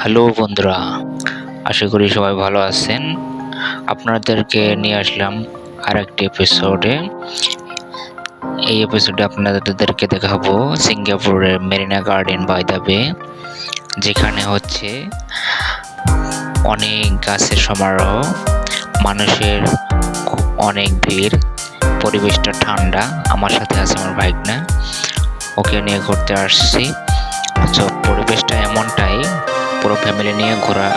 Hello বন্ধুরা, আশা করি সবাই ভালো আছেন। আপনাদেরকে নিয়ে আসলাম আর একটি এপিসোডে এই এপিসোডে আপনাদেরকে দেখাবো সিঙ্গাপুরের মেরিনা গার্ডেন বাই দ্য বে, যেখানে হচ্ছে অনেক গাছের সমারোহ, মানুষের অনেক ভিড়, পরিবেশটা ঠান্ডা। আমার সাথে আছে আমার বাইক না ওকে নিয়ে ঘুরতে আসছি। তো পরিবেশটা এমনটাই, পুরো ফ্যামিলি নিয়ে ঘোরা,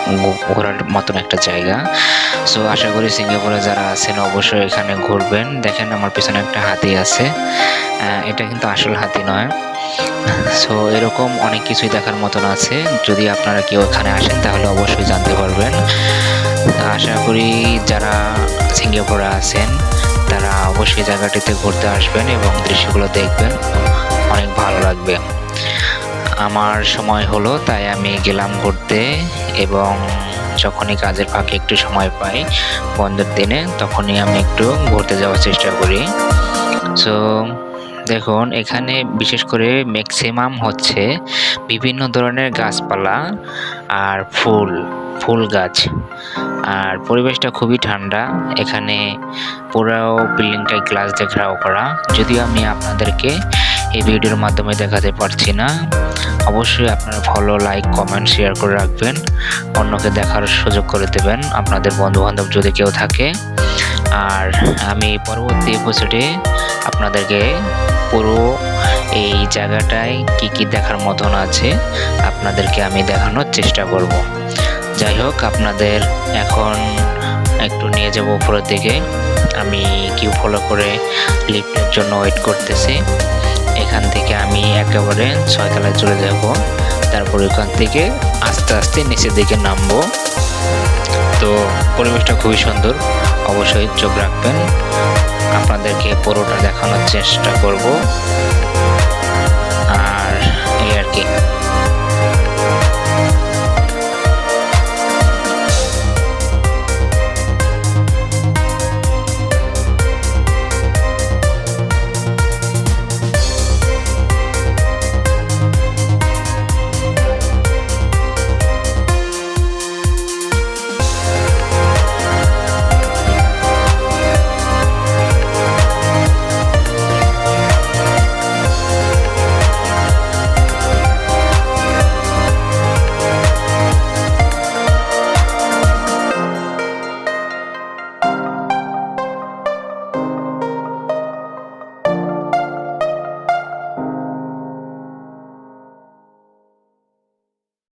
ঘোরার মতন একটা জায়গা। সো আশা করি সিঙ্গাপুরে যারা আছেন, অবশ্যই এখানে ঘুরবেন। দেখেন আমার পিছনে একটা হাতি আছে। এটা কিন্তু আসল হাতি নয়। সো এরকম অনেক কিছুই দেখার মতন আছে। যদি আপনারা কেউ এখানে আসেন, তাহলে অবশ্যই জানতে পারবেন। আশা করি যারা সিঙ্গাপুরে আছেন, তারা অবশ্যই জায়গাটিতে ঘুরতে আসবেন এবং দৃশ্যগুলো দেখবেন। অনেক ভালো লাগবে। আমার সময় হলো, তাই আমি গেলাম ঘুরতে এবং যখনই কাজের ফাঁকে একটু সময় পাই বন্ধের দিনে, তখনই আমি একটু ঘুরতে যাওয়ার চেষ্টা করি। সো দেখুন, এখানে বিশেষ করে ম্যাক্সিমাম হচ্ছে বিভিন্ন ধরনের গাছপালা আর ফুল ফুল গাছ। আর পরিবেশটা খুবই ঠান্ডা, এখানে পুরো বিল্ডিংটাই গ্লাস দিয়ে ঘেরাও করা। যদিও আমি আপনাদেরকে এই ভিডিওর মাধ্যমে দেখাতে পারছি না। অবশ্যই আপনারা ফলো লাইক কমেন্ট শেয়ার করে রাখবেন। অন্যকে দেখার সুযোগ করে দেবেন। আপনাদের বন্ধু বান্ধব যদি কেউ থাকে। আর আমি পরবর্তী এপিসোডে আপনাদেরকে পুরো এই জায়গাটায় কি কি দেখার মতন আছে আপনাদেরকে আমি দেখানোর চেষ্টা করব। যাই হোক, আপনাদের এখন একটু নিয়ে যাব উপরের দিকে। আমি কিউ ফলো করে লিফটের জন্য ওয়েট করতেছি। এখান থেকে আমি একেবারে ছয় ছয়তলায় চলে যাব। তারপর ওখান থেকে আস্তে আস্তে নিচের দিকে নামবো। তো পরিবেশটা খুবই সুন্দর। অবশ্যই চোখ রাখবেন। আপনাদেরকে পুরোটা দেখানোর চেষ্টা করব। আর এই আর কি।